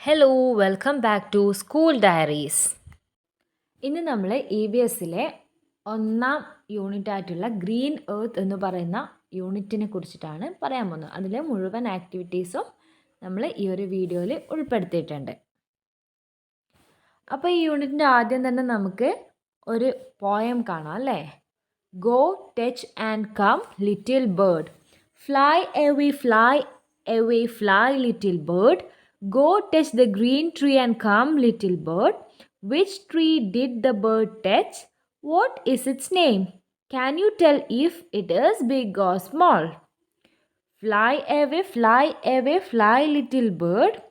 Hello welcome back to school diaries ഇന്ന് നമ്മൾ E B എസിലെ ഒന്നാം യൂണിറ്റ് ആയിട്ടുള്ള ഗ്രീൻ എർത്ത് എന്ന് പറയുന്ന യൂണിറ്റിനെ കുറിച്ചിട്ടാണ് പറയാൻ പോകുന്നത്. അതിലെ മുഴുവൻ ആക്ടിവിറ്റീസും നമ്മൾ ഈ ഒരു വീഡിയോയിൽ ഉൾപ്പെടുത്തിയിട്ടുണ്ട്. അപ്പോൾ ഈ യൂണിറ്റിന്റെ ആദ്യം തന്നെ നമുക്ക് ഒരു പോയം കാണാം അല്ലേ? Go touch and come little bird fly away fly away fly little bird Go touch the green tree and come, little bird. Which tree did the bird touch? What is its name? Can you tell if it is big or small? Fly away, fly away, fly, little bird.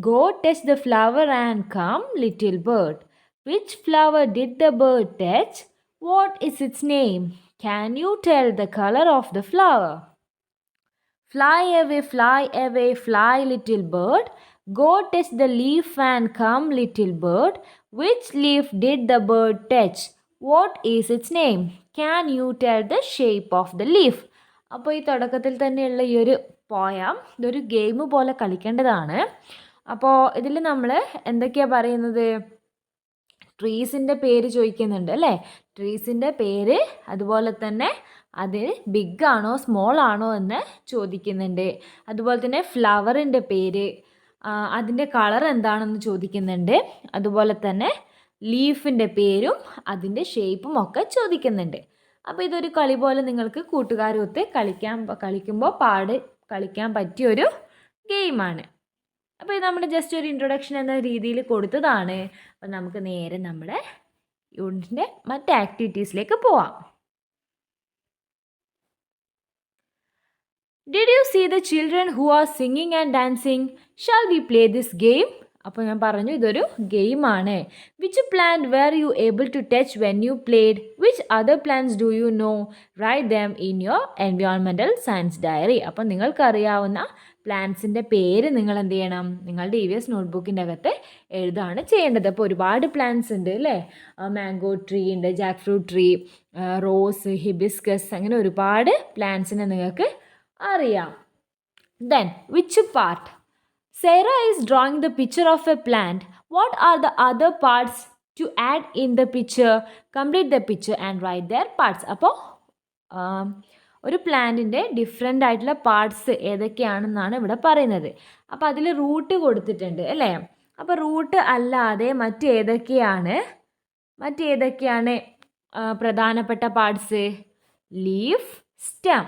Go touch the flower and come, little bird. Which flower did the bird touch? What is its name? Can you tell the color of the flower? Fly away, fly away, fly, little bird. Go touch the leaf and come, little bird. Which leaf did the bird touch? What is its name? Can you tell the shape of the leaf അപ്പോൾ ഈ തുടക്കത്തിൽ തന്നെയുള്ള ഈ ഒരു പോയാം ഇതൊരു game പോലെ കളിക്കേണ്ടതാണ് അപ്പോൾ ഇതിൽ നമ്മൾ എന്തൊക്കെയാണ് പറയുന്നത് ട്രീസിന്റെ പേര് ചോദിക്കുന്നുണ്ട് അല്ലേ ട്രീസിന്റെ പേര് അതുപോലെ തന്നെ അത് ബിഗ് ആണോ സ്മോൾ ആണോ എന്ന് ചോദിക്കുന്നുണ്ട് അതുപോലെ തന്നെ ഫ്ലവറിന്റെ പേര് അതിന്റെ കളർ എന്താണെന്ന് ചോദിക്കുന്നുണ്ട്. അതുപോലെ തന്നെ ലീഫിന്റെ പേരും അതിന്റെ ഷേപ്പും ഒക്കെ ചോദിക്കുന്നുണ്ട്. അപ്പോൾ ഇതൊരു കളി പോലെ നിങ്ങൾക്ക് കൂട്ടുകാരൊത്ത് കളിക്കാൻ കളിക്കുമ്പോൾ പാട് കളിക്കാൻ പറ്റിയൊരു ഗെയിമാണ്. അപ്പോൾ ഇത് നമ്മുടെ ജസ്റ്റ് ഒരു ഇൻട്രൊഡക്ഷൻ എന്ന രീതിയിൽ കൊടുത്തതാണ്. അപ്പോൾ നമുക്ക് നേരെ നമ്മുടെ യൂണിറ്റിന്റെ മറ്റ് ആക്ടിവിറ്റീസിലേക്ക് പോവാം. Did you see the children who are singing and dancing shall we play this game അപ്പോൾ ഞാൻ പറഞ്ഞു ഇതൊരു ഗെയിമാണ്. Which plant were you able to touch when you played which other plants do you know write them in your എൻവയോൺമെന്റൽ science diary അപ്പോൾ നിങ്ങൾക്കറിയാവുന്ന പ്ലാന്റ്സിന്റെ പേര് നിങ്ങൾ എന്ത് ചെയ്യണം നിങ്ങളുടെ ഇ വി എസ് നോട്ട്ബുക്കിന്റെ അകത്ത് എഴുതാണ് ചെയ്യേണ്ടത്. അപ്പോൾ ഒരുപാട് പ്ലാന്റ്സ് ഉണ്ട് അല്ലേ? മാംഗോ ട്രീ ഉണ്ട് jack fruit tree rose hibiscus അങ്ങനെ ഒരുപാട് പ്ലാന്റ്സിനെ നിങ്ങൾക്ക് അറിയാം. Then which part Sara is drawing the picture of a plant what are the other parts to add in the picture complete the picture and write their parts അപ്പോൾ ഒരു പ്ലാന്റിന്റെ different ആയിട്ടുള്ള parts ഏതൊക്കെയാണെന്നാണ് ഇവിടെ പറയുന്നത്. അപ്പോൾ അതിൽ റൂട്ട് കൊടുത്തിട്ടുണ്ട് അല്ലേ? അപ്പോൾ റൂട്ട് അല്ലാതെ മറ്റേതൊക്കെയാണ്? മറ്റേതൊക്കെയാണ് പ്രധാനപ്പെട്ട പാർട്സ് ലീഫ് സ്റ്റം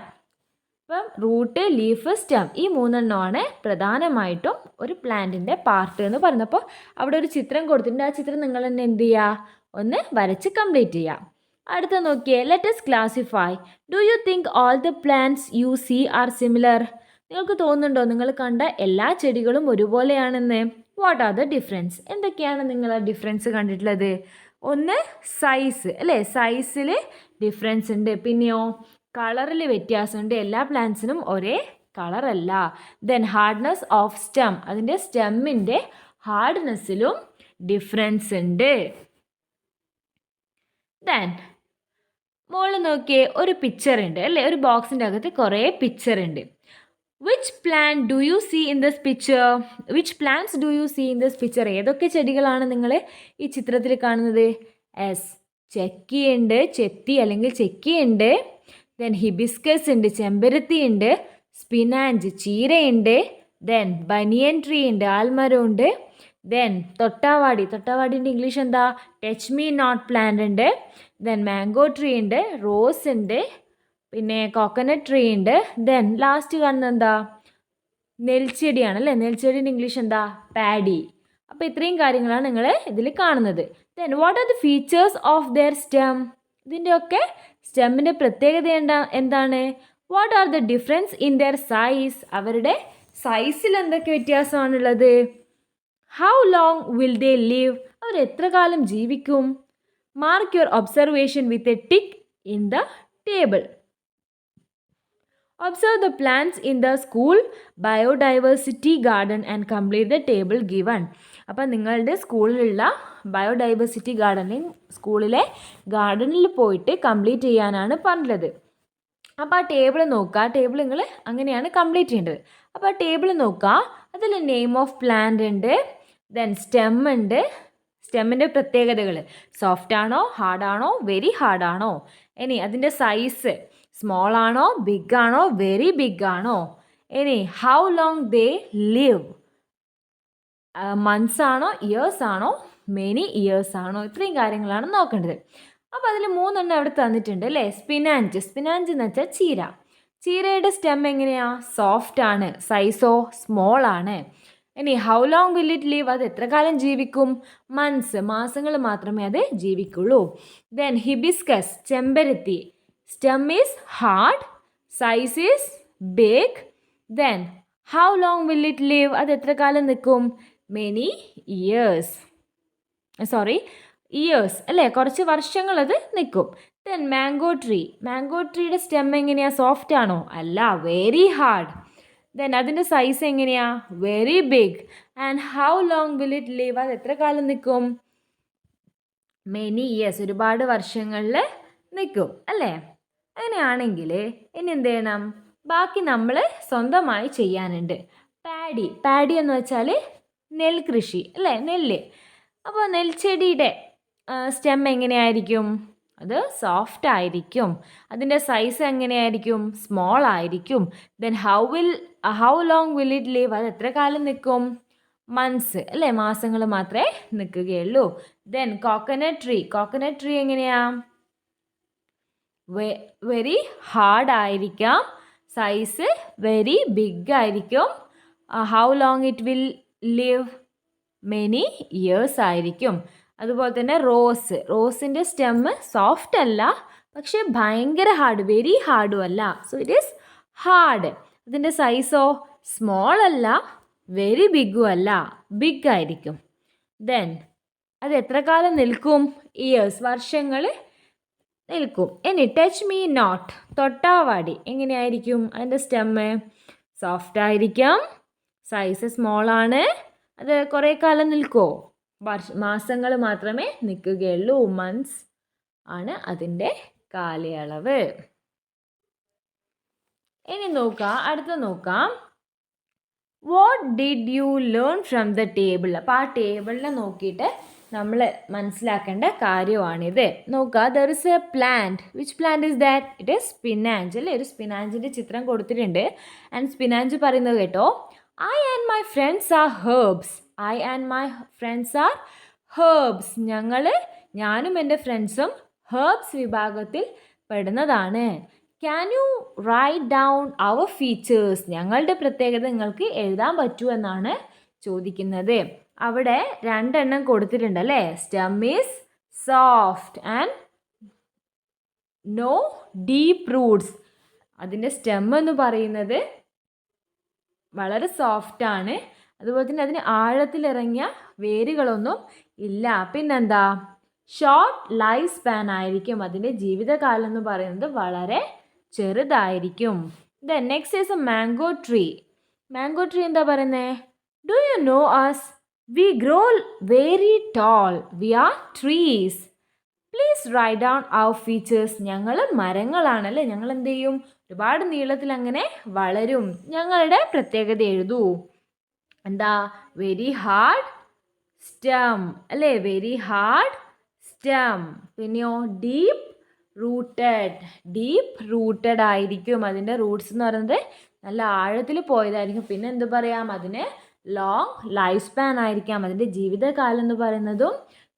അപ്പം റൂട്ട് ലീഫ് സ്റ്റം ഈ മൂന്നെണ്ണമാണ് പ്രധാനമായിട്ടും ഒരു പ്ലാന്റിന്റെ പാർട്ട് എന്ന് പറഞ്ഞപ്പോൾ അവിടെ ഒരു ചിത്രം കൊടുത്തിട്ടുണ്ട്. ആ ചിത്രം നിങ്ങൾ തന്നെ എന്ത് ചെയ്യുക? ഒന്ന് വരച്ച് കംപ്ലീറ്റ് ചെയ്യുക. അടുത്ത നോക്കിയേ let's classify do you think all the plants you see are similar നിങ്ങൾക്ക് തോന്നുന്നുണ്ടോ? നിങ്ങൾ കണ്ട എല്ലാ ചെടികളും ഒരുപോലെയാണെന്ന്. വാട്ട് ആർ ദ ഡിഫറൻസ് എന്തൊക്കെയാണ് നിങ്ങൾ ഡിഫറൻസ് കണ്ടിട്ടുള്ളത്? ഒന്ന് സൈസ് അല്ലേ? സൈസിൽ ഡിഫറൻസ് ഉണ്ട്. പിന്നെയോ? കളറിൽ വ്യത്യാസമുണ്ട്. എല്ലാ പ്ലാന്റ്സിനും ഒരേ കളറല്ല. ദെൻ ഹാർഡ്നെസ് ഓഫ് സ്റ്റെം അതിന്റെ സ്റ്റെമ്മിന്റെ ഹാർഡ്നെസ്സിലും ഡിഫറൻസ് ഉണ്ട്. ദെൻ മുകളിൽ നോക്കിയേ ഒരു പിക്ചർ ഉണ്ട് അല്ലേ? ഒരു ബോക്സിന്റെ അകത്ത് കുറേ പിക്ചർ ഉണ്ട്. Which plant do you see in this picture which plants do you see in this picture ഏതൊക്കെ ചെടികളാണ് നിങ്ങൾ ഈ ചിത്രത്തിൽ കാണുന്നത്? എസ് ചെക്കിയുണ്ട് ചെത്തി അല്ലെങ്കിൽ ചെക്കിയുണ്ട്. ദെൻ ഹിബിസ്കസ് ഉണ്ട് ചെമ്പരത്തി ഉണ്ട് സ്പിനാഞ്ച് ചീരയുണ്ട് ദെൻ ബനിയൻ ട്രീ ഉണ്ട് ആൽമരം ഉണ്ട് ദെൻ തൊട്ടാവാടി. തൊട്ടാവാടിന്റെ ഇംഗ്ലീഷ് എന്താ? ടച്ച് മീ നോട്ട് പ്ലാന്റ് ഉണ്ട് ദെൻ മാംഗോ ട്രീ ഉണ്ട് റോസ് ഉണ്ട് പിന്നെ കോക്കനട്ട് ട്രീ ഉണ്ട് ദെൻ ലാസ്റ്റ് കാണുന്നത് എന്താ? നെൽച്ചെടിയാണ് അല്ലേ? നെൽച്ചെടീന്റെ ഇംഗ്ലീഷ് എന്താ? പാഡി അപ്പോൾ ഇത്രയും കാര്യങ്ങളാണ് നിങ്ങൾ ഇതിൽ കാണുന്നത്. Then what are the features of their stem ഇതിന്റെയൊക്കെ സ്റ്റെമ്മിന്റെ പ്രത്യേകത എന്താ എന്താണ്? What are the difference in their size അവരുടെ സൈസിൽ എന്തൊക്കെ വ്യത്യാസമാണുള്ളത്? How long will they live അവർ എത്ര കാലം ജീവിക്കും? Mark your observation with a tick in the table observe the plants in the school biodiversity garden and complete the table given അപ്പം നിങ്ങളുടെ സ്കൂളിലുള്ള biodiversity ഗാർഡനിൽ സ്കൂളിലെ ഗാർഡനിൽ പോയിട്ട് കംപ്ലീറ്റ് ചെയ്യാനാണ് പറഞ്ഞത് അപ്പോൾ ആ ടേബിൾ നോക്കുക ആ ടേബിൾ നിങ്ങൾ അങ്ങനെയാണ് കംപ്ലീറ്റ് ചെയ്യേണ്ടത്. അപ്പോൾ ആ ടേബിൾ നോക്കുക അതിൽ നെയിം ഓഫ് പ്ലാന്റ് ഉണ്ട്. ദെൻ സ്റ്റെം ഉണ്ട്. സ്റ്റെമ്മിന്റെ പ്രത്യേകതകൾ സോഫ്റ്റ് ആണോ? ഹാർഡാണോ വെരി ഹാർഡാണോ ഇനി അതിന്റെ സൈസ് സ്മോൾ ആണോ? ബിഗ് ആണോ? വെരി ബിഗ് ആണോ? ഇനി how long they live months ആണോ ഇയേഴ്സ് ആണോ മെനി ഇയേഴ്സ് ആണോ ഇത്രയും കാര്യങ്ങളാണ് നോക്കേണ്ടത്. അപ്പോൾ അതിൽ മൂന്നെണ്ണം അവിടെ തന്നിട്ടുണ്ട് അല്ലേ? സ്പിനാഞ്ച് സ്പിനാഞ്ച് എന്ന് വെച്ചാൽ ചീര. ചീരയുടെ സ്റ്റെം എങ്ങനെയാ? സോഫ്റ്റ് ആണ്. സൈസോ സ്മോൾ ആണ്. ഇനി how long will it live അത് എത്ര കാലം ജീവിക്കും? മന്ത്സ് മാസങ്ങൾ മാത്രമേ അത് ജീവിക്കുള്ളൂ. ദെൻ ഹിബിസ്കസ് ചെമ്പരത്തി. Stem is hard size is big then how long will it live അത് എത്ര കാലം നിൽക്കും? മെനി ഇയേഴ്സ് സോറി ഇയേഴ്സ് അല്ലേ? കുറച്ച് വർഷങ്ങൾ അത് നിൽക്കും. ദെൻ മാംഗോ ട്രീ മാംഗോ ട്രീയുടെ സ്റ്റെം എങ്ങനെയാ? സോഫ്റ്റ് ആണോ? അല്ല വെരി ഹാർഡ് ദെൻ അതിന്റെ സൈസ് എങ്ങനെയാ? Very big and how long will it live അത് എത്ര കാലം നിൽക്കും? മെനി ഇയേഴ്സ് ഒരുപാട് വർഷങ്ങളിൽ നിൽക്കും. അല്ലേ? അങ്ങനെയാണെങ്കിൽ ഇനി എന്ത് ചെയ്യണം? ബാക്കി നമ്മൾ സ്വന്തമായി ചെയ്യാനുണ്ട്. പാഡി പാഡി എന്ന് വെച്ചാൽ നെൽകൃഷി അല്ലേ? നെല്ല്. അപ്പോൾ നെൽച്ചെടിയുടെ സ്റ്റെം എങ്ങനെയായിരിക്കും? അത് സോഫ്റ്റ് ആയിരിക്കും. അതിന്റെ സൈസ് എങ്ങനെയായിരിക്കും? സ്മോൾ ആയിരിക്കും. Then how will how long will it live അത് എത്ര കാലം നിൽക്കും? മന്ത്സ് അല്ലേ? മാസങ്ങൾ മാത്രമേ നിൽക്കുകയുള്ളൂ. Then coconut tree coconut tree എങ്ങനെയാ? വെരി ഹാർഡ് ആയിരിക്കാം. സൈസ് വെരി ബിഗ് ആയിരിക്കും. How long it will live many years ആയിരിക്കും. അതുപോലെ തന്നെ റോസ് റോസിന്റെ സ്റ്റെമ്മ് സോഫ്റ്റ് അല്ല പക്ഷേ ഭയങ്കര ഹാർഡ് വെരി ഹാർഡും അല്ല. സോ ഇറ്റ് ഈസ് ഹാർഡ് അതിന്റെ സൈസോ സ്മോൾ അല്ല വെരി ബിഗും അല്ല ബിഗ് ആയിരിക്കും. ദെൻ അത് എത്ര കാലം നിൽക്കും? ഇയേഴ്സ് വർഷങ്ങൾ നിൽക്കും. ഇനി ടച്ച് മീ നോട്ട് തൊട്ടാവാടി. എങ്ങനെയായിരിക്കും? അതിന്റെ സ്റ്റെമ്മ് സോഫ്റ്റ് ആയിരിക്കാം. സൈസ് സ്മോൾ ആണ്. അത് കുറേ കാലം നിൽക്കുമോ വർഷ മാസങ്ങൾ മാത്രമേ നിൽക്കുകയുള്ളൂ. മന്ത്സ് ആണ് അതിന്റെ കാലയളവ്. ഇനി നോക്കാം അടുത്ത നോക്കാം. What did you learn from the table അപ്പോൾ ആ ടേബിളിനെ നോക്കിയിട്ട് നമ്മൾ മനസ്സിലാക്കേണ്ട കാര്യമാണിത്. നോക്കുക there is a plant which plant is that it is spinach അല്ലേ? ഒരു സ്പിനാഞ്ചിന്റെ ചിത്രം കൊടുത്തിട്ടുണ്ട്. ആൻഡ് സ്പിനാഞ്ച് പറയുന്നത് കേട്ടോ I and my friends are herbs I and my friends are herbs ഞങ്ങൾ ഞാനും എന്റെ ഫ്രണ്ട്സും ഹേർബ്സ് വിഭാഗത്തിൽ പെടുന്നതാണ്. Can you write down our features ഞങ്ങളുടെ പ്രത്യേകത നിങ്ങൾക്ക് എഴുതാൻ പറ്റൂ എന്നാണ് ചോദിക്കുന്നത്. അവിടെ രണ്ടെണ്ണം കൊടുത്തിട്ടുണ്ട് അല്ലേ? Stem is soft and no deep roots അതിന്റെ സ്റ്റെം എന്ന് പറയുന്നത് വളരെ സോഫ്റ്റ് ആണ്. അതുപോലെ തന്നെ അതിന് ആഴത്തിലിറങ്ങിയ വേരുകളൊന്നും ഇല്ല. പിന്നെന്താ? ഷോർട്ട് ലൈഫ് സ്പാൻ ആയിരിക്കും. അതിന്റെ ജീവിതകാലം എന്ന് പറയുന്നത് വളരെ ചെറുതായിരിക്കും. The next is a mango tree mango tree എന്താ പറയുന്നത് do you know as we grow very tall we are trees please write down our features ഞങ്ങൾ മരങ്ങളാണല്ലേ? ഞങ്ങൾ എന്ത് ചെയ്യും ഒരുപാട് നീളത്തിൽ അങ്ങനെ വളരും. ഞങ്ങളുടെ പ്രത്യേകത എഴുതൂ. എന്താ? വെരി ഹാർഡ് സ്റ്റം അല്ലേ? വെരി ഹാർഡ് സ്റ്റം പിന്നെയോ ഡീപ്പ് റൂട്ടഡ് ഡീപ്പ് റൂട്ടഡ് ആയിരിക്കും. അതിന്റെ റൂട്ട്സ് എന്ന് പറയുന്നത് നല്ല ആഴത്തിൽ പോയതായിരിക്കും. പിന്നെ എന്ത് പറയാം? അതിന് ലോങ് ലൈഫ് സ്പാൻ ആയിരിക്കാം. അതിന്റെ ജീവിതകാലം എന്ന് പറയുന്നതും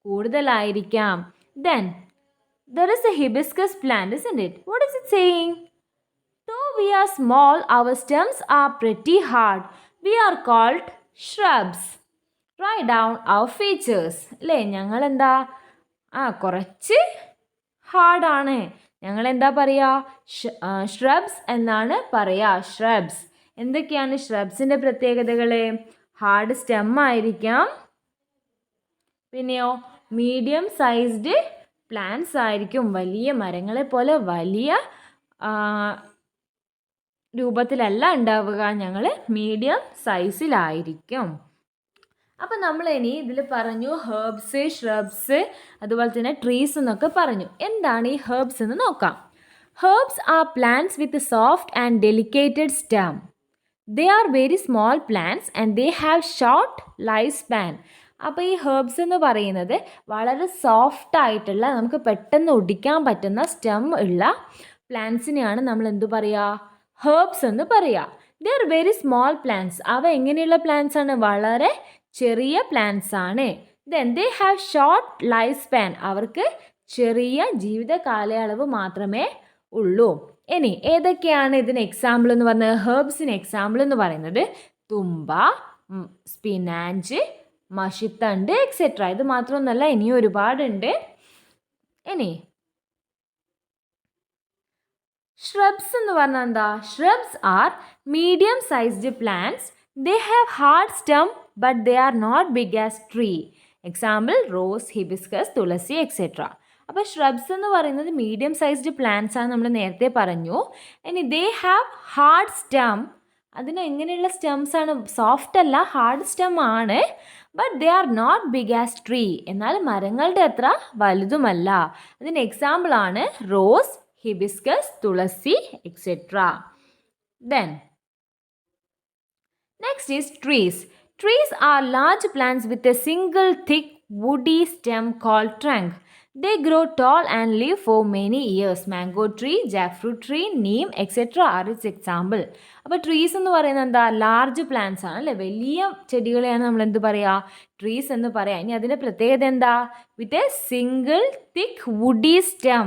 കൂടുതലായിരിക്കാം. Then there is a hibiscus plant is it what is it saying Though we are small, our stems are pretty hard. We are called shrubs. Write down our features. അല്ലേ ഞങ്ങൾ എന്താ ആ കുറച്ച് ഹാർഡാണ് ഞങ്ങൾ എന്താ പറയുക ഷ്രബ്സ് എന്നാണ് പറയുക ഷ്രബ്സ് എന്തൊക്കെയാണ് ഷ്രബ്സിന്റെ പ്രത്യേകതകൾ ഹാർഡ് സ്റ്റെം ആയിരിക്കാം. പിന്നെയോ മീഡിയം സൈസ്ഡ് പ്ലാന്റ്സ് ആയിരിക്കും. വലിയ മരങ്ങളെ പോലെ വലിയ രൂപത്തിലല്ല ഉണ്ടാവുക. ഞങ്ങൾ മീഡിയം സൈസിലായിരിക്കും അപ്പം നമ്മൾ ഇനി ഇതിൽ പറഞ്ഞു ഹേർബ്സ് ഷ്രബ്സ് അതുപോലെ തന്നെ ട്രീസ് എന്നൊക്കെ പറഞ്ഞു. എന്താണ് ഈ ഹേർബ്സ് എന്ന് നോക്കാം. Herbs are plants with soft and delicated stem they are very small plants and they have short life span അപ്പോൾ ഈ ഹേർബ്സ് എന്ന് പറയുന്നത് വളരെ സോഫ്റ്റ് ആയിട്ടുള്ള നമുക്ക് പെട്ടെന്ന് ഒടിക്കാൻ പറ്റുന്ന സ്റ്റെം ഉള്ള പ്ലാന്റ്സിനെയാണ് നമ്മൾ എന്തു പറയുക ഹെർബ്സ് എന്ന് പറയുക they are very small plants അവ എങ്ങനെയുള്ള പ്ലാന്റ്സ് ആണ്? വളരെ ചെറിയ പ്ലാന്റ്സ് ആണ്. Then they have short life span അവർക്ക് ചെറിയ ജീവിത കാലയളവ് മാത്രമേ ഉള്ളൂ. ഇനി ഏതൊക്കെയാണ് ഇതിന് എക്സാമ്പിൾ എന്ന് പറഞ്ഞത് ഹേർബ്സിന് എക്സാമ്പിൾ എന്ന് പറയുന്നത് തുമ്പ സ്പിനാഞ്ച് മഷിത്തണ്ട് എക്സെട്ര ഇത് മാത്രമൊന്നുമല്ല ഇനിയും ഒരുപാടുണ്ട്. ഇനി ഷ്രബ്സ് എന്ന് പറഞ്ഞാൽ എന്താ? Shrubs are medium sized plants they have hard stem but they are not big as tree example rose hibiscus tulsi etcetera അപ്പോൾ ഷ്രബ്സ് എന്ന് പറയുന്നത് മീഡിയം സൈസ്ഡ് പ്ലാന്റ്സ് ആണ് നമ്മൾ നേരത്തെ പറഞ്ഞു. ഇനി ദേ ഹാവ് ഹാർഡ് സ്റ്റം അതിന് എങ്ങനെയുള്ള സ്റ്റെംസ് ആണ്? സോഫ്റ്റ് അല്ല ഹാർഡ് സ്റ്റെം ആണ്. But they are not big as tree എന്നാൽ മരങ്ങളുടെ അത്ര വലുതുമല്ല. അതിന് എക്സാമ്പിൾ ആണ് rose hibiscus tulsi etcetera then next is trees trees are large plants with a single thick woody stem call trunk they grow tall and leave for many years mango tree jack fruit tree neem etcetera are its example അപ്പോൾ trees എന്ന് പറയുന്നത് എന്താ? Large plants ആണ് അല്ലേ? വലിയ ചെടികളെയാണ് നമ്മൾ എന്ത് പറയുക ട്രീസ് എന്ന് പറയാം. ഇനി അതിന്റെ പ്രത്യേകത എന്താ? With a single thick woody stem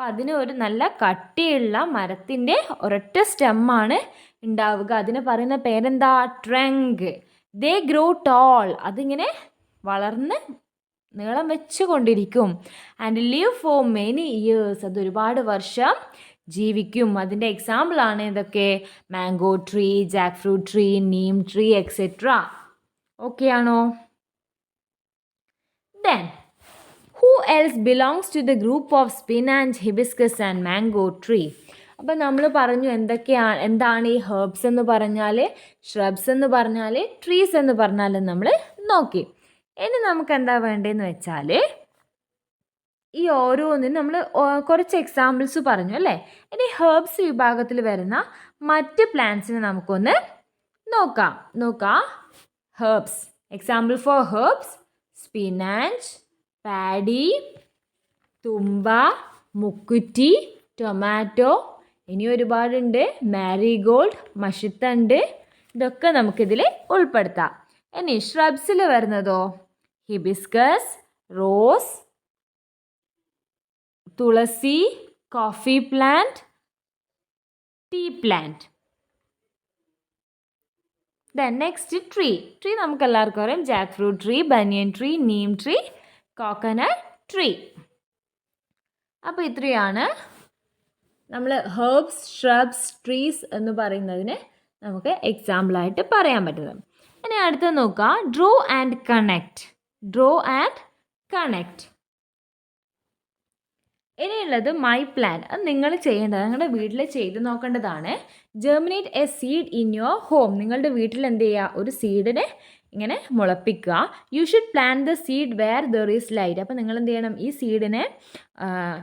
അപ്പം അതിന് ഒരു നല്ല കട്ടിയുള്ള മരത്തിന്റെ ഒരൊറ്റ സ്റ്റെമ്മാണ് ഉണ്ടാവുക. അതിന് പറയുന്ന പേരെന്താ? ട്രങ്ക്. ദേ ഗ്രോ ടോൾ അതിങ്ങനെ വളർന്ന് നീളം വെച്ചുകൊണ്ടിരിക്കും. And live for many years അത് ഒരുപാട് വർഷം ജീവിക്കും. അതിന്റെ എക്സാമ്പിളാണ് ഇതൊക്കെ. Mango tree jack fruit tree neem tree etcetera okay ആണോ? Then who else belongs to the group of spinach hibiscus and mango tree അപ്പം നമ്മൾ പറഞ്ഞു എന്തൊക്കെയാണ് എന്താണ് ഈ ഹെർബ്സ് എന്ന് പറഞ്ഞാൽ ഷ്രബ്സ് എന്ന് പറഞ്ഞാൽ ട്രീസ് എന്ന് പറഞ്ഞാൽ നമ്മൾ നോക്കി. ഇനി നമുക്ക് എന്താ വേണ്ടതെന്ന് വെച്ചാൽ ഈ ഓരോന്നിനും നമ്മൾ കുറച്ച് എക്സാമ്പിൾസ് പറഞ്ഞു അല്ലേ? ഇനി ഹെർബ്സ് വിഭാഗത്തിൽ വരുന്ന മറ്റ് പ്ലാന്റ്സിനെ നമുക്കൊന്ന് നോക്കാം. നോക്കാം. Herbs example for herbs spinach paddy thumba mukkutti tomato ഇനി ഒരുപാടുണ്ട്. മാരിഗോൾഡ് മഷിത്തണ്ട് ഇതൊക്കെ നമുക്കിതിൽ ഉൾപ്പെടുത്താം. ഇനി ഷ്രബ്സിൽ വരുന്നതോ? Hibiscus rose tulsi coffee plant tea plant. Then next tree. Tree നമുക്ക് എല്ലാവർക്കും അറിയാം. Jack fruit tree banyan tree neem tree coconut tree അപ്പോൾ ഇത്രയാണ് നമ്മൾ ഹേർബ്സ് ഷ്രബ്സ് ട്രീസ് എന്ന് പറയുന്നതിന് നമുക്ക് എക്സാമ്പിളായിട്ട് പറയാൻ പറ്റുന്നത്. ഇനി അടുത്ത നോക്കുക draw and connect draw and connect ഇനിയുള്ളത് മൈ പ്ലാൻ അത് നിങ്ങൾ ചെയ്യേണ്ടത്. നിങ്ങളുടെ വീട്ടിൽ ചെയ്ത് നോക്കേണ്ടതാണ്. Germinate a seed in your home നിങ്ങളുടെ വീട്ടിൽ എന്ത് ചെയ്യുക? ഒരു സീഡിനെ ഇങ്ങനെ മുളപ്പിക്കുക. You should plant the seed where there is light അപ്പോൾ നിങ്ങൾ എന്ത് ചെയ്യണം? ഈ സീഡിനെ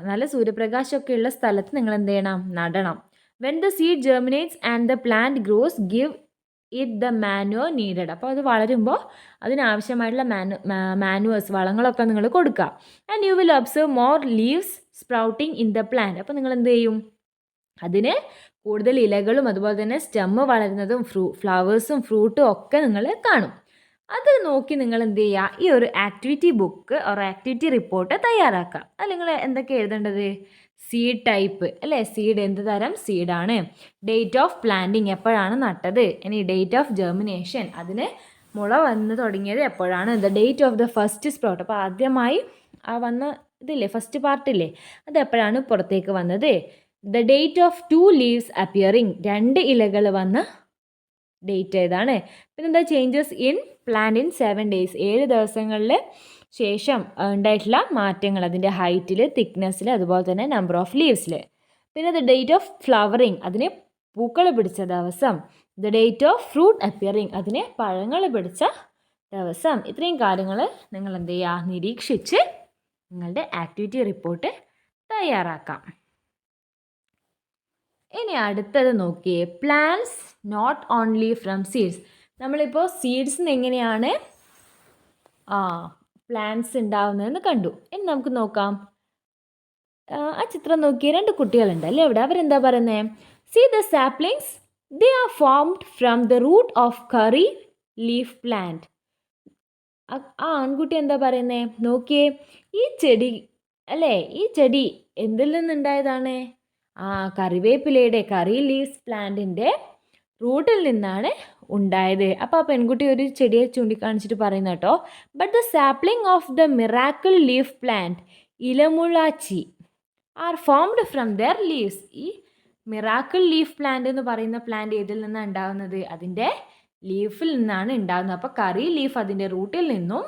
നല്ല സൂര്യപ്രകാശമൊക്കെ ഉള്ള സ്ഥലത്ത് നിങ്ങൾ എന്ത് ചെയ്യണം? നടണം. When the seed germinates and the plant grows give it the manure needed അപ്പോൾ അത് വളരുമ്പോൾ അതിനാവശ്യമായിട്ടുള്ള മാനു മാനുവേഴ്സ് വളങ്ങളൊക്കെ നിങ്ങൾ കൊടുക്കുക. And you will observe more leaves sprouting in the plant അപ്പോൾ നിങ്ങൾ എന്ത് ചെയ്യും? അതിന് കൂടുതൽ ഇലകളും അതുപോലെ തന്നെ സ്റ്റെമ്മ് വളരുന്നതും ഫ്രൂ ഫ്ലവേഴ്സും ഫ്രൂട്ടും ഒക്കെ നിങ്ങൾ കാണും. അത് നോക്കി നിങ്ങൾ എന്ത് ചെയ്യുക ഈ ഒരു ആക്ടിവിറ്റി ബുക്ക് ഒരു ആക്ടിവിറ്റി റിപ്പോർട്ട് തയ്യാറാക്കുക നിങ്ങൾ എന്തൊക്കെ എഴുതേണ്ടത്? സീഡ് ടൈപ്പ് അല്ലേ? സീഡ് എന്ത് തരം? സീഡാണ് ഡേറ്റ് ഓഫ് പ്ലാന്റിങ് എപ്പോഴാണ് നട്ടത്? ഇനി ഡേറ്റ് ഓഫ് ജെർമിനേഷൻ അതിന് മുള വന്ന് തുടങ്ങിയത് എപ്പോഴാണ്? The date of the first sprout അപ്പോൾ ആദ്യമായി ആ വന്ന ഇതില്ലേ? ഫസ്റ്റ് പാർട്ടില്ലേ അത് എപ്പോഴാണ് പുറത്തേക്ക് വന്നത്? The date of two leaves appearing രണ്ട് ഇലകൾ വന്ന ഡേറ്റ് ഏതാണ്? പിന്നെന്താ changes in plant in seven days ഏഴ് ദിവസങ്ങളിൽ ശേഷം ഉണ്ടായിട്ടുള്ള മാറ്റങ്ങൾ. അതിന്റെ ഹൈറ്റിൽ തിക്നെസ്സിൽ അതുപോലെ തന്നെ നമ്പർ ഓഫ് ലീവ്സിൽ പിന്നെ ദ ഡേറ്റ് ഓഫ് ഫ്ലവറിങ് അതിന് പൂക്കൾ പിടിച്ച ദിവസം. The date of fruit appearing അതിന് പഴങ്ങൾ പിടിച്ച ദിവസം. ഇത്രയും കാര്യങ്ങൾ നിങ്ങൾ എന്ത് ചെയ്യുക? നിരീക്ഷിച്ച് നിങ്ങളുടെ ആക്ടിവിറ്റി റിപ്പോർട്ട് തയ്യാറാക്കാം. ഇനി അടുത്തത് നോക്കിയേ. Plants not only from seeds നമ്മളിപ്പോൾ സീഡ്സ് എങ്ങനെയാണ് ആ പ്ലാന്റ്സ് ഉണ്ടാവുന്നതെന്ന് കണ്ടു. ഇനി നമുക്ക് നോക്കാം. ആ, ചിത്രം നോക്കിയ രണ്ട് കുട്ടികളുണ്ട് അല്ലേ ഇവിടെ അവരെന്താ പറയുന്നത് see the saplings they are formed from the root of curry leaf plant ആ ആൺകുട്ടി എന്താ പറയുന്നേ? നോക്കിയേ ഈ ചെടി അല്ലേ? ഈ ചെടി എന്തിൽ നിന്നുണ്ടായതാണ്? ആ കറിവേപ്പിലയുടെ കറി ലീവ്സ് പ്ലാന്റിന്റെ റൂട്ടിൽ നിന്നാണ് ഉണ്ടായത്. അപ്പോൾ ആ പെൺകുട്ടി ഒരു ചെടിയെ ചൂണ്ടിക്കാണിച്ചിട്ട് പറയുന്ന കേട്ടോ but the sapling of the miracle leaf plant ilamulachi are formed from their leaves ഈ മിറാക്കിൾ ലീഫ് പ്ലാന്റ് എന്ന് പറയുന്ന പ്ലാന്റ് ഏതിൽ നിന്നാണ് ഉണ്ടാകുന്നത് അതിന്റെ ലീഫിൽ നിന്നാണ് ഉണ്ടാകുന്നത് അപ്പോൾ കറി ലീഫ് അതിന്റെ റൂട്ടിൽ നിന്നും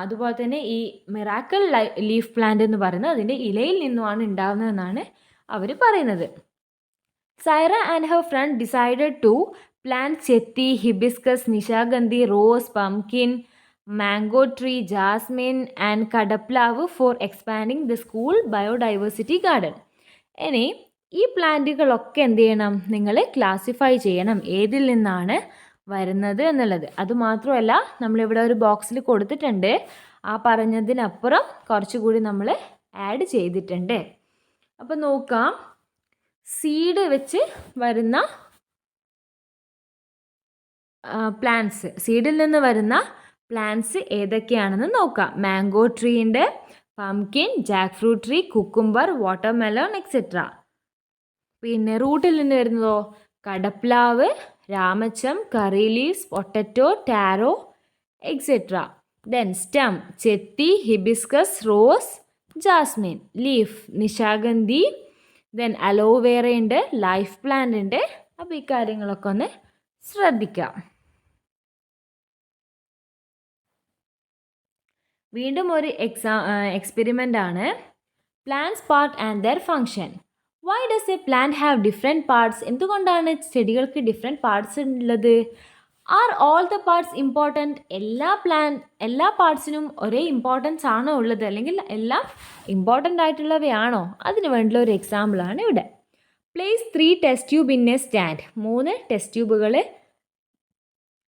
അതുപോലെ തന്നെ ഈ മിറാക്കിൾ ലീഫ് പ്ലാന്റ് എന്ന് പറയുന്നത് അതിന്റെ ഇലയിൽ നിന്നുമാണ് ഉണ്ടാകുന്നതെന്നാണ് അവർ പറയുന്നത്. Saira and her friend decided to plant chethi hibiscus nishagandhi rose pumpkin mango tree jasmine and kadaplavu for expanding the school biodiversity garden ഇനി ഈ പ്ലാന്റുകളൊക്കെ എന്ത് ചെയ്യണം? നിങ്ങൾ ക്ലാസിഫൈ ചെയ്യണം. ഏതിൽ നിന്നാണ് വരുന്നത് എന്നുള്ളത്. അതുമാത്രമല്ല നമ്മളിവിടെ ഒരു ബോക്സിൽ കൊടുത്തിട്ടുണ്ട്. ആ പറഞ്ഞതിനപ്പുറം കുറച്ചുകൂടി നമ്മൾ ആഡ് ചെയ്തിട്ടുണ്ട്. അപ്പോൾ നോക്കാം. സീഡ് വെച്ച് വരുന്ന പ്ലാന്റ്സ് സീഡിൽ നിന്ന് വരുന്ന പ്ലാന്റ്സ് ഏതൊക്കെയാണെന്ന് നോക്കാം. മാംഗോ ട്രീ ഉണ്ട് pumpkin jackfruit tree cucumber watermelon etcetera പിന്നെ റൂട്ടിൽ നിന്ന് വരുന്നതോ? കടപ്ലാവ് രാമച്ചം curry leaves potato taro etcetera then stem ചെത്തി hibiscus rose jasmine leaf Nishagandhi then aloe vera ഉണ്ട് ലൈഫ് പ്ലാന്റ് ഉണ്ട് അപ്പോൾ ഈ കാര്യങ്ങളൊക്കെ ഒന്ന് ശ്രദ്ധിക്കാം. വീണ്ടും ഒരു എക്സാ എക്സ്പെരിമെന്റ് ആണ്. Plants part and their function why does a plant have different parts എന്തുകൊണ്ടാണ് ചെടികൾക്ക് ഡിഫറെന്റ് പാർട്സ് ഉള്ളത്? Are all the parts important എല്ലാ പ്ലാൻ എല്ലാ പാർട്സിനും ഒരേ ഇമ്പോർട്ടൻസ് ആണോ ഉള്ളത്? അല്ലെങ്കിൽ എല്ലാം ഇമ്പോർട്ടന്റ് ആയിട്ടുള്ളവയാണോ? അതിന് വേണ്ടിയുള്ള ഒരു എക്സാമ്പിളാണ് ഇവിടെ. Place three test tube in a stand മൂന്ന് ടെസ്റ്റ് ട്യൂബുകൾ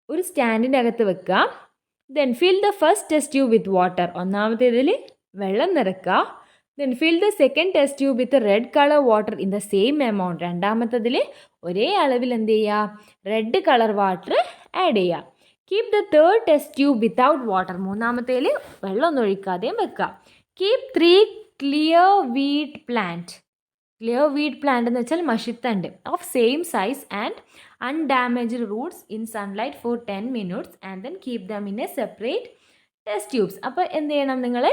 ഒരു സ്റ്റാൻഡിന്റെ അകത്ത് വെക്കുക. Then fill the first test tube with water ഒന്നാമത്തേതിൽ വെള്ളം നിറക്കുക. Then fill the second test tube with red colour water in the same amount രണ്ടാമത്തതിൽ ഒരേ അളവിൽ എന്ത് ചെയ്യുക? റെഡ് കളർ വാട്ടർ ആഡ് ചെയ്യുക keep the third test tube without water മൂന്നാമത്തേൽ വെള്ളമൊന്നും ഒഴിക്കാതെയും വെക്കുക. Keep three clear weed plant clear weed plant എന്ന് വെച്ചാൽ മഷിത്തണ്ട്. Of same size and undamaged roots in sunlight for ten minutes and then keep them in a separate test tubes അപ്പോൾ എന്ത് ചെയ്യണം നിങ്ങൾ?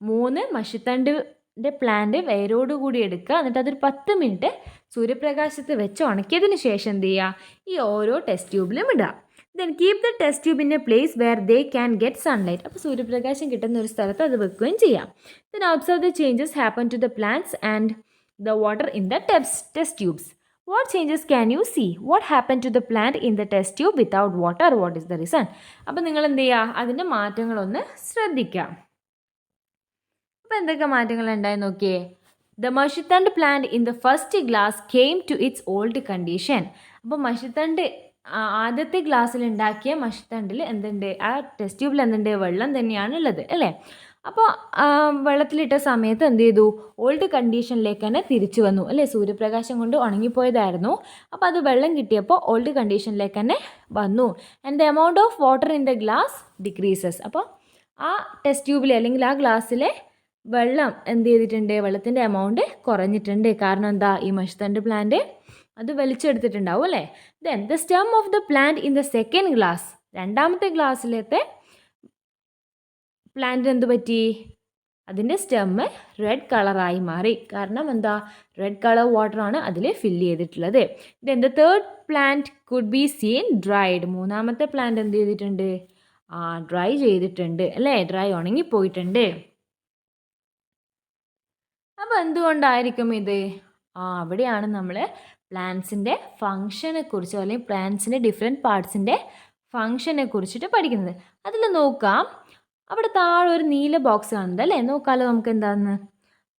മൂന്ന് മഷിത്തണ്ടിന്റെ പ്ലാന്റ് വേരോട് കൂടി എടുക്കുക. എന്നിട്ട് അതൊരു പത്ത് മിനിറ്റ് സൂര്യപ്രകാശത്ത് വെച്ച് ഉണക്കിയതിന് ശേഷം എന്ത് ചെയ്യുക? ഈ ഓരോ ടെസ്റ്റ് ട്യൂബിലും ഇടുക. Then keep the test tube in a place where they can get sunlight അപ്പോൾ സൂര്യപ്രകാശം കിട്ടുന്ന ഒരു സ്ഥലത്ത് അത് വെക്കുകയും ചെയ്യാം. Then observe the changes happen to the plants and the water in the test, test tubes what changes can you see what happen to the plant in the test tube without water what is the reason? അപ്പോൾ നിങ്ങൾ എന്ത് ചെയ്യുക അതിന്റെ മാറ്റങ്ങളൊന്ന് ശ്രദ്ധിക്കുക അപ്പോൾ എന്തൊക്കെ മാറ്റങ്ങൾ ഉണ്ടായി നോക്കിയേ? The mashithandu plant in the first glass came to its old condition അപ്പോൾ മഷിത്തണ്ട് ആ- ആദ്യത്തെ ഗ്ലാസ്സിൽ ഉണ്ടാക്കിയ മഷിത്തണ്ടിൽ എന്തുണ്ട്? ആ ടെസ്റ്റ് ട്യൂബിൽ എന്തുണ്ട്? വെള്ളം തന്നെയാണ് ഉള്ളത് അല്ലേ? അപ്പോൾ വെള്ളത്തിലിട്ട സമയത്ത് എന്ത് ചെയ്തു? ഓൾഡ് കണ്ടീഷനിലേക്ക് തന്നെ തിരിച്ചു വന്നു അല്ലേ? സൂര്യപ്രകാശം കൊണ്ട് ഉണങ്ങിപ്പോയതായിരുന്നു. അപ്പോൾ അത് വെള്ളം കിട്ടിയപ്പോൾ ഓൾഡ് കണ്ടീഷനിലേക്ക് തന്നെ വന്നു. And the amount of water in the glass decreases അപ്പോൾ ആ ടെസ്റ്റ് ട്യൂബിലെ അല്ലെങ്കിൽ ആ ഗ്ലാസ്സിലെ വെള്ളം എന്ത് ചെയ്തിട്ടുണ്ട്? വെള്ളത്തിന്റെ എമൗണ്ട് കുറഞ്ഞിട്ടുണ്ട്. കാരണം എന്താ? ഈ മഷിത്തണ്ട് പ്ലാന്റ് അത് വലിച്ചെടുത്തിട്ടുണ്ടാവും അല്ലേ? Then the stem of the plant in the second glass രണ്ടാമത്തെ ഗ്ലാസ്സിലത്തെ പ്ലാന്റ് എന്ത് പറ്റി? അതിന്റെ സ്റ്റെമ്മ് റെഡ് കളറായി മാറി. കാരണം എന്താ? റെഡ് കളർ വാട്ടറാണ് അതിൽ ഫില്ല് ചെയ്തിട്ടുള്ളത്. Then the third plant could be seen dried മൂന്നാമത്തെ പ്ലാന്റ് എന്ത് ചെയ്തിട്ടുണ്ട്? ആ ഡ്രൈ ചെയ്തിട്ടുണ്ട്. അല്ലേ? ഡ്രൈ ഉണങ്ങിപ്പോയിട്ടുണ്ട് അപ്പോൾ എന്തുകൊണ്ടായിരിക്കും ഇത്? ആ അവിടെയാണ് നമ്മൾ പ്ലാന്റ്സിന്റെ ഫങ്ഷനെ കുറിച്ചോ അല്ലെങ്കിൽ പ്ലാന്റ്സിന്റെ ഡിഫറെന്റ് പാർട്സിന്റെ ഫങ്ഷനെ കുറിച്ചിട്ട് പഠിക്കുന്നത്. അതിൽ നോക്കാം. അവിടെ താഴെ ഒരു നീല ബോക്സ് കാണുന്നത് അല്ലേ? നോക്കാമല്ലോ നമുക്ക് എന്താണെന്ന്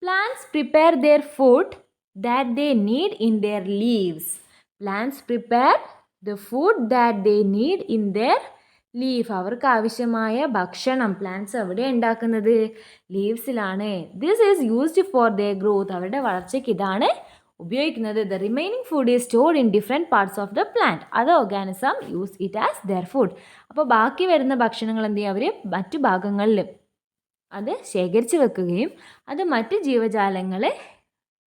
plants prepare their food that they need in their leaves plants prepare the food that they need in their leaf അവർക്ക് ആവശ്യമായ ഭക്ഷണം പ്ലാന്റ്സ് എവിടെ ഉണ്ടാക്കുന്നത്? ലീവ്സിലാണ് this is used for the growth അവരുടെ വളർച്ചയ്ക്ക് ഇതാണ് ഉപയോഗിക്കുന്നത് the remaining food is stored in different parts of the plant അത് organism use it as their food അപ്പോൾ ബാക്കി വരുന്ന ഭക്ഷണങ്ങൾ എന്ത് ചെയ്യും അവർ മറ്റു ഭാഗങ്ങളിൽ അത് ശേഖരിച്ച് വെക്കുകയും അത് മറ്റ് ജീവജാലങ്ങളെ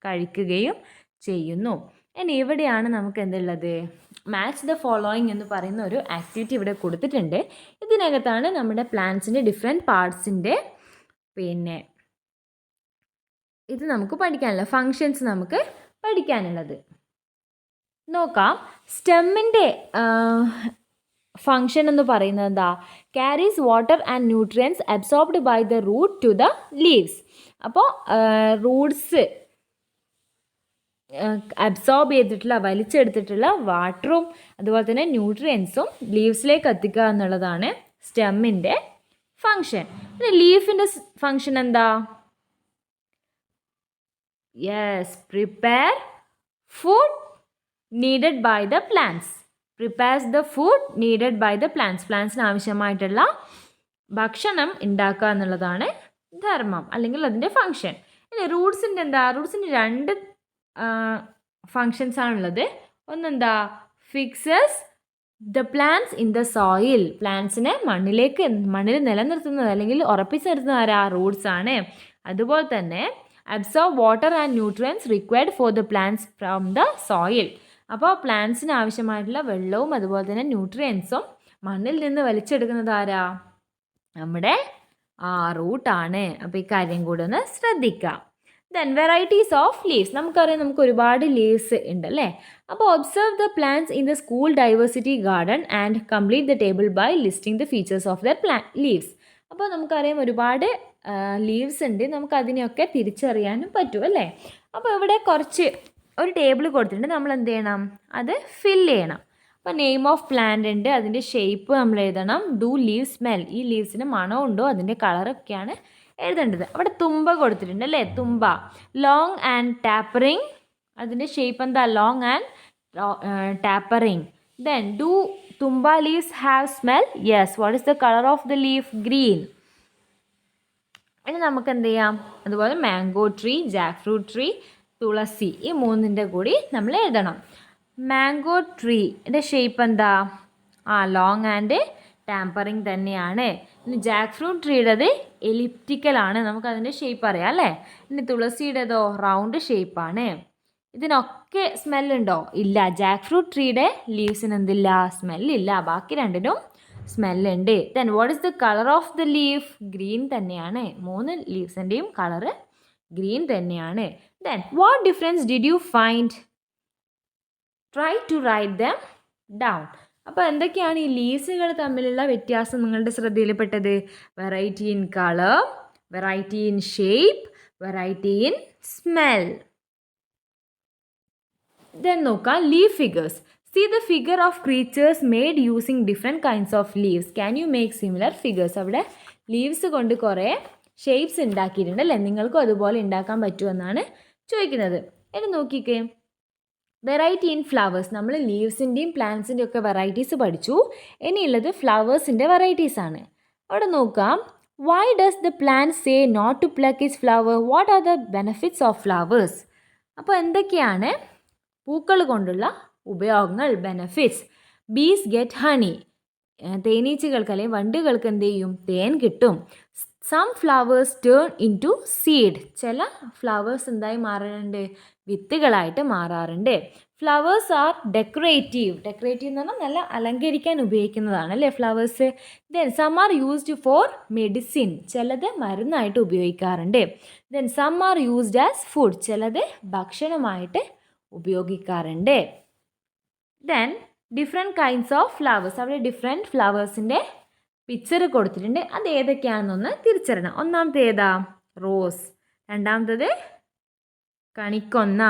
കഴിക്കുകയും ചെയ്യുന്നു. ഇനി ഇവിടെയാണ് നമുക്ക് എന്തുള്ളത് മാച്ച് ദ ഫോളോയിങ് എന്ന് പറയുന്ന ഒരു ആക്ടിവിറ്റി ഇവിടെ കൊടുത്തിട്ടുണ്ട്. ഇതിനകത്താണ് നമ്മുടെ പ്ലാന്റ്സിന്റെ ഡിഫറെന്റ് പാർട്സിന്റെ പിന്നെ ഇത് നമുക്ക് പഠിക്കാനുള്ള ഫങ്ഷൻസ് നമുക്ക് പഠിക്കാനുള്ളത്. നോക്കാം. സ്റ്റെമ്മിന്റെ ഫങ്ഷൻ എന്ന് പറയുന്നത് എന്താ? Carries water and nutrients absorbed by the root to the leaves അപ്പോൾ റൂട്ട്സ് അബ്സോർബ് ചെയ്തിട്ടുള്ള വലിച്ചെടുത്തിട്ടുള്ള വാട്ടറും അതുപോലെ തന്നെ ന്യൂട്രിയൻസും ലീവ്സിലേക്ക് എത്തിക്കുക എന്നുള്ളതാണ് സ്റ്റെമ്മിന്റെ ഫങ്ഷൻ പിന്നെ ലീഫിന്റെ ഫങ്ഷൻ എന്താ? Yes prepare food needed by the plants prepares the food needed by the plants പ്ലാന്റ്സിന് ആവശ്യമായിട്ടുള്ള ഭക്ഷണം ഉണ്ടാക്കുക എന്നുള്ളതാണ് ധർമ്മം അല്ലെങ്കിൽ അതിന്റെ ഫങ്ഷൻ ഇനി റൂട്ട്സിന്റെ എന്താ? റൂട്ട്സിന്റെ രണ്ട് ഫങ്ഷൻസ് ആണുള്ളത്. ഒന്നെന്താ? Fixes the plants in the soil പ്ലാന്റ്സിനെ മണ്ണിലേക്ക് മണ്ണിൽ നിലനിർത്തുന്നത് അല്ലെങ്കിൽ ഉറപ്പിച്ചു നിർത്തുന്നത് ആരാ? റൂട്ട്സ് ആണ്. അതുപോലെ തന്നെ absorb water and nutrients required for the plants from the soil അപ്പോൾ പ്ലാന്റ്സിന് ആവശ്യമായിട്ടുള്ള വെള്ളവും അതുപോലെ തന്നെ ന്യൂട്രിയൻസും മണ്ണിൽ നിന്ന് വലിച്ചെടുക്കുന്നത് ആരാ? നമ്മുടെ ആ റൂട്ടാണ് അപ്പോൾ ഈ കാര്യം കൂടെ ഒന്ന് ശ്രദ്ധിക്കാം. ദെൻ വെറൈറ്റീസ് ഓഫ് ലീവ്സ് നമുക്കറിയാം നമുക്ക് ഒരുപാട് ലീവ്സ് ഉണ്ട് അല്ലേ അപ്പോൾ observe the plants in the school diversity garden and complete the table by listing the features of the പ്ലാ leaves അപ്പോൾ നമുക്കറിയാം ഒരുപാട് ലീവ്സ് ഉണ്ട്. നമുക്ക് അതിനെയൊക്കെ തിരിച്ചറിയാനും പറ്റും അല്ലേ? അപ്പോൾ ഇവിടെ കുറച്ച് ഒരു ടേബിൾ കൊടുത്തിട്ടുണ്ട്. നമ്മൾ എന്ത് ചെയ്യണം? അത് ഫിൽ ചെയ്യണം. അപ്പോൾ നെയിം ഓഫ് പ്ലാന്റ് ഉണ്ട്. അതിന്റെ ഷേപ്പ് നമ്മൾ എഴുതണം. ഡു ലീവ് സ്മെൽ ഈ ലീവ്സിന് മണമുണ്ടോ അതിന്റെ കളറൊക്കെയാണ് എഴുതേണ്ടത്. അവിടെ തുമ്പ കൊടുത്തിട്ടുണ്ട് അല്ലേ? തുമ്പ. ലോങ് ആൻഡ് ടാപ്പറിങ് അതിന്റെ ഷേപ്പ് എന്താ? Long and tapering then do thumba leaves have smell yes what is the colour of the leaf green ഇനി നമുക്ക് എന്ത് ചെയ്യാം അതുപോലെ mango tree jack fruit tree tulsi ഈ മൂന്നിന്റെ കൂടി നമ്മൾ എഴുതണം. മാംഗോ ട്രീയുടെ ഷേപ്പ് എന്താ? ആ ലോങ് ആൻഡ് ടാമ്പറിങ് തന്നെയാണ്. ഇനി ജാക്ക് ഫ്രൂട്ട് ട്രീയുടേത് എലിപ്റ്റിക്കലാണ് നമുക്ക് അതിന്റെ ഷേപ്പ് അറിയാം അല്ലേ? ഇനി തുളസിയുടേതോ റൗണ്ട് ഷേപ്പാണ് ഇതിനൊക്കെ സ്മെല്ലുണ്ടോ ഇല്ല. ജാക്ക് ഫ്രൂട്ട് ട്രീയുടെ ലീവ്സിന് എന്തില്ല? സ്മെല്ലില്ല ബാക്കി രണ്ടിനും സ്മെല്ലുണ്ട്. Then what is the colour of the leaf green തന്നെയാണ്. മൂന്ന് ലീവ്സിന്റെയും കളറ് ഗ്രീൻ തന്നെയാണ്. Then what difference did you find try to write them down അപ്പോൾ എന്തൊക്കെയാണ് ഈ ലീവ്സുകൾ തമ്മിലുള്ള വ്യത്യാസം നിങ്ങളുടെ ശ്രദ്ധയിൽപ്പെട്ടത്? Variety in colour variety in shape variety in smell then നോക്കാം leaf figures see the figure of creatures made using different kinds of leaves can you make similar figures അവിടെ ലീവ്സ് കൊണ്ട് കുറേ ഷേപ്സ് ഉണ്ടാക്കിയിട്ടുണ്ട് അല്ലേ? നിങ്ങൾക്കും അതുപോലെ ഉണ്ടാക്കാൻ പറ്റുമെന്നാണ് ചോദിക്കുന്നത്. ഇനി നോക്കിക്കേ. വെറൈറ്റി ഇൻ ഫ്ലവേഴ്സ് നമ്മൾ ലീവ്സിന്റെയും പ്ലാന്റ്സിന്റെയും ഒക്കെ വെറൈറ്റീസ് പഠിച്ചു. ഇനിയുള്ളത് ഫ്ലവേഴ്സിന്റെ വെറൈറ്റീസ് ആണ്. അവിടെ നോക്കാം. Why does the plant say not to pluck is flower what are the benefits of flowers അപ്പോൾ എന്തൊക്കെയാണ്? പൂക്കൾ കൊണ്ടുള്ള ഉപയോഗങ്ങൾ ബെനഫിറ്റ്സ് ബീസ് ഗെറ്റ് ഹണി തേനീച്ചകൾക്ക് അല്ലെങ്കിൽ വണ്ടുകൾക്ക് എന്ത് ചെയ്യും? തേൻ കിട്ടും. Some flowers turn into seed ചില ഫ്ലവേഴ്സ് എന്തായി മാറാറുണ്ട്? വിത്തുകളായിട്ട് മാറാറുണ്ട്. ഫ്ലവേഴ്സ് ആർ ഡെക്കറേറ്റീവ് ഡെക്കറേറ്റീവ് എന്ന് പറഞ്ഞാൽ നല്ല അലങ്കരിക്കാൻ ഉപയോഗിക്കുന്നതാണ് അല്ലേ flowers then some are used for medicine ചിലത് മരുന്നായിട്ട് ഉപയോഗിക്കാറുണ്ട്. Then some are used as food ചിലത് ഭക്ഷണമായിട്ട് ഉപയോഗിക്കാറുണ്ട്. Then different kinds of flowers അവിടെ ഡിഫറെന്റ് ഫ്ലവേഴ്സിന്റെ പിക്ചർ കൊടുത്തിട്ടുണ്ട്. അത് ഏതൊക്കെയാണെന്നൊന്ന് തിരിച്ചറിയണം. ഒന്നാമത്തെ ഏതാ? റോസ് രണ്ടാമത്തത് കണിക്കൊന്ന.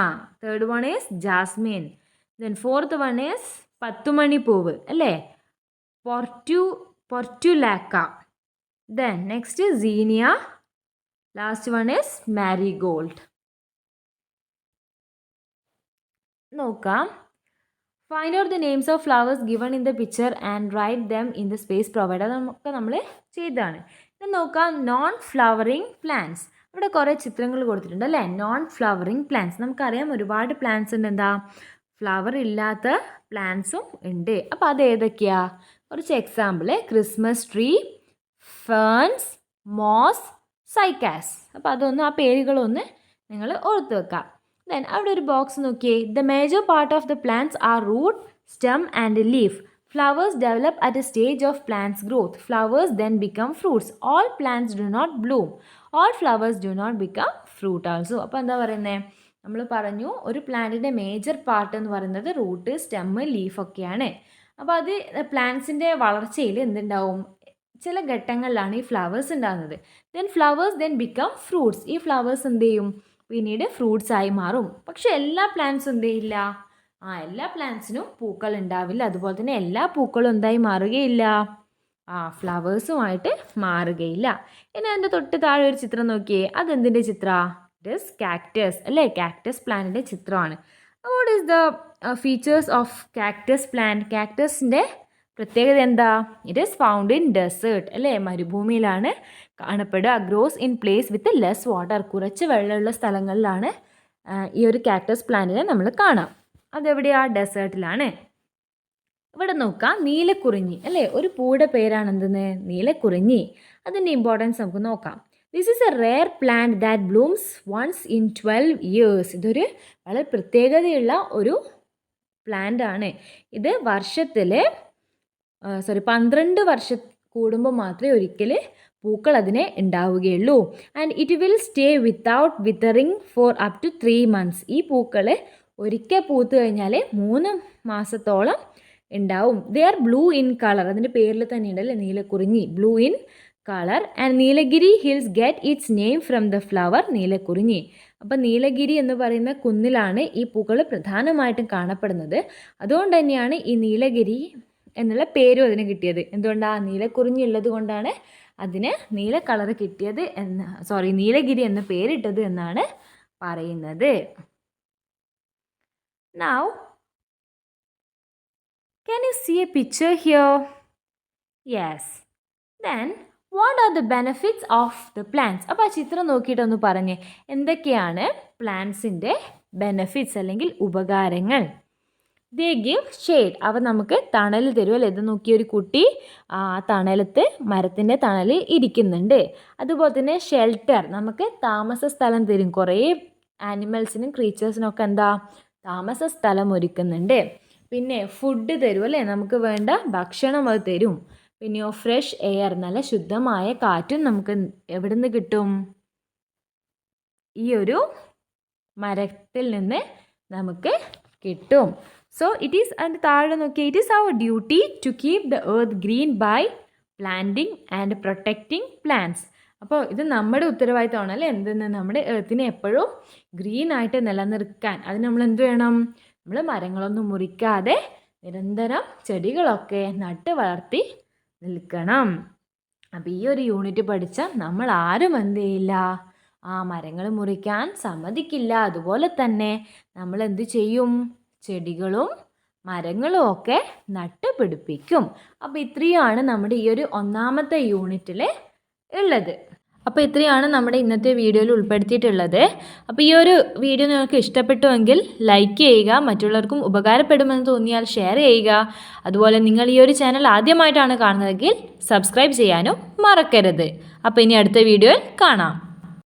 Third one is jasmine then fourth one is പത്തുമണി പൂവ് അല്ലേ? പൊർട്ടു portulaca then next zinnia last one is marigold നോക്കാം. Find out the names of flowers given in the picture and write them in the space provide നമുക്ക് നമ്മൾ ചെയ്തതാണ്. ഇത് നോക്കാം non flowering plants ഇവിടെ കുറേ ചിത്രങ്ങൾ കൊടുത്തിട്ടുണ്ട് അല്ലേ? നോൺ ഫ്ലവറിങ് പ്ലാന്റ്സ് നമുക്കറിയാം ഒരുപാട് പ്ലാന്റ്സ് ഉണ്ട്. എന്താ? ഫ്ലവർ ഇല്ലാത്ത പ്ലാന്റ്സും ഉണ്ട്. അപ്പോൾ അത് ഏതൊക്കെയാ? കുറച്ച് example Christmas tree ferns moss cycas അപ്പോൾ അതൊന്ന് ആ പേരുകളൊന്ന് നിങ്ങൾ ഓർത്ത് വെക്കാം. ദെൻ അവിടെ ഒരു ബോക്സ് നോക്കിയേ. The major part of the plants are root stem and leaf flowers develop at a stage of plants growth flowers then become fruits all plants do not bloom all flowers do not become fruit also അപ്പോൾ എന്താ പറയുന്നത് നമ്മൾ പറഞ്ഞു ഒരു പ്ലാന്റിന്റെ major part എന്ന് പറയുന്നത് root stem ലീഫൊക്കെയാണ് അപ്പോൾ അത് പ്ലാന്റ്സിന്റെ വളർച്ചയിൽ എന്തുണ്ടാവും? ചില ഘട്ടങ്ങളിലാണ് ഈ ഫ്ലവേഴ്സ് ഉണ്ടാകുന്നത്. Then flowers then become fruits ഈ ഫ്ലവേഴ്സ് എന്ത് ചെയ്യും? പിന്നീട് ഫ്രൂട്ട്സ് ആയി മാറും. പക്ഷെ എല്ലാ പ്ലാന്റ്സും എന്ത് ചെയ്യില്ല? ആ എല്ലാ പ്ലാന്റ്സിനും പൂക്കൾ ഉണ്ടാവില്ല. അതുപോലെ തന്നെ എല്ലാ പൂക്കളും എന്തായി മാറുകയില്ല? ആ ഫ്ലവേഴ്സുമായിട്ട് മാറുകയില്ല. ഇനി അതിന്റെ തൊട്ട് താഴെ ഒരു ചിത്രം നോക്കിയേ. അതെന്തിന്റെ ചിത്ര? ഇറ്റ് കാക്ടസ് അല്ലേ? കാക്ടസ് പ്ലാന്റിന്റെ ചിത്രമാണ്. What is the features of cactus plant കാക്ടസിന്റെ പ്രത്യേകത എന്താ? It is found in desert അല്ലേ? മരുഭൂമിയിലാണ് കാണപ്പെടുക. Grows in place with less water കുറച്ച് വെള്ളമുള്ള സ്ഥലങ്ങളിലാണ് ഈ ഒരു കാക്ടസ് പ്ലാന്റിനെ നമ്മൾ കാണാം. അതെവിടെയാ ഡെസേർട്ടിലാണ് ഇവിടെ നോക്കാം. നീലക്കുറിഞ്ഞി അല്ലേ? ഒരു പൂയുടെ പേരാണ് എന്തെന്ന് നീലക്കുറിഞ്ഞി. അതിന്റെ ഇമ്പോർട്ടൻസ് നമുക്ക് നോക്കാം. This is a rare plant that blooms once in twelve years ഇതൊരു വളരെ പ്രത്യേകതയുള്ള ഒരു പ്ലാന്റ് ആണ്. ഇത് വർഷത്തിൽ സോറി പന്ത്രണ്ട് വർഷം കൂടുമ്പോൾ മാത്രമേ ഒരിക്കൽ പൂക്കൾ അതിനെ ഉണ്ടാവുകയുള്ളൂ. And it will stay without withering for up to three months ഈ പൂക്കൾ ഒരിക്കൽ പൂത്ത് കഴിഞ്ഞാൽ മൂന്ന് മാസത്തോളം ഉണ്ടാവും. They are blue in colour അതിന്റെ പേരിൽ തന്നെ ഉണ്ടല്ലേ നീലക്കുറിഞ്ഞി. Blue in colour and Nilgiri hills get its name from the flower Neelakurinji. അപ്പം നീലഗിരി എന്ന് പറയുന്ന കുന്നിലാണ് ഈ പൂക്കൾ പ്രധാനമായിട്ടും കാണപ്പെടുന്നത്. അതുകൊണ്ട് തന്നെയാണ് ഈ നീലഗിരി എന്നുള്ള പേരും അതിന് കിട്ടിയത്. എന്തുകൊണ്ടാണ് നീലക്കുറിഞ്ഞി ഉള്ളത് കൊണ്ടാണ് അതിന് നീല കളർ കിട്ടിയത് എന്ന് സോറി നീലഗിരി എന്ന പേരിട്ടത് എന്നാണ് പറയുന്നത്. Now can you see a picture here yes then what are the benefits of the plants അപ്പോൾ ആ ചിത്രം നോക്കിയിട്ടൊന്ന് പറഞ്ഞേ. എന്തൊക്കെയാണ് പ്ലാന്റ്സിന്റെ ബെനഫിറ്റ്സ് അല്ലെങ്കിൽ ഉപകാരങ്ങൾ? ദേ ഗിവ് ഷെയ്ഡ് അവ നമുക്ക് തണൽ തരും അല്ലേ? ഇത് നോക്കിയ ഒരു കുട്ടി ആ തണലത്ത് മരത്തിന്റെ തണലിൽ ഇരിക്കുന്നുണ്ട്. അതുപോലെ തന്നെ ഷെൽട്ടർ നമുക്ക് താമസ സ്ഥലം തരും. കുറേ ആനിമൽസിനും ക്രീച്ചേഴ്സിനും ഒക്കെ എന്താ? താമസ സ്ഥലം ഒരുക്കുന്നുണ്ട്. പിന്നെ ഫുഡ് തരും അല്ലേ? നമുക്ക് വേണ്ട ഭക്ഷണം അത് തരും. പിന്നെയോ ഫ്രഷ് എയർ നല്ല ശുദ്ധമായ കാറ്റും നമുക്ക് എവിടെ നിന്ന് കിട്ടും? ഈ ഒരു മരത്തിൽ നിന്ന് നമുക്ക് കിട്ടും. സോ ഇറ്റ് ഈസ് അതിന്റെ താഴെ നോക്കി it is our duty to keep the earth green by planting and protecting plants അപ്പോൾ ഇത് നമ്മുടെ ഉത്തരവാദിത്തമാണ് അല്ലേ? എന്തെന്ന്? നമ്മുടെ എർത്തിനെ എപ്പോഴും ഗ്രീൻ ആയിട്ട് നിലനിർത്താൻ അതിന് നമ്മൾ എന്ത് വേണം? നമ്മൾ മരങ്ങളൊന്നും മുറിക്കാതെ നിരന്തരം ചെടികളൊക്കെ നട്ട് വളർത്തി നിൽക്കണം. അപ്പോൾ ഈ ഒരു യൂണിറ്റ് പഠിച്ചാൽ നമ്മൾ ആരും എന്ത് ചെയ്യില്ല. ആ മരങ്ങൾ മുറിക്കാൻ സമ്മതിക്കില്ല. അതുപോലെ തന്നെ നമ്മൾ എന്ത് ചെയ്യും? ചെടികളും മരങ്ങളും ഒക്കെ നട്ടുപിടിപ്പിക്കും. അപ്പോൾ ഇത്രയാണ് നമ്മുടെ ഈ ഒരു ഒന്നാമത്തെ യൂണിറ്റിൽ ഉള്ളത്. അപ്പോൾ ഇത്രയാണ് നമ്മുടെ ഇന്നത്തെ വീഡിയോയിൽ ഉൾപ്പെടുത്തിയിട്ടുള്ളത്. അപ്പോൾ ഈ ഒരു വീഡിയോ നിങ്ങൾക്ക് ഇഷ്ടപ്പെട്ടുവെങ്കിൽ ലൈക്ക് ചെയ്യുക മറ്റുള്ളവർക്കും ഉപകാരപ്പെടുമെന്ന് തോന്നിയാൽ ഷെയർ ചെയ്യുക. അതുപോലെ നിങ്ങൾ ഈ ഒരു ചാനൽ ആദ്യമായിട്ടാണ് കാണുന്നതെങ്കിൽ സബ്സ്ക്രൈബ് ചെയ്യാനും മറക്കരുത്. അപ്പോൾ ഇനി അടുത്ത വീഡിയോയിൽ കാണാം.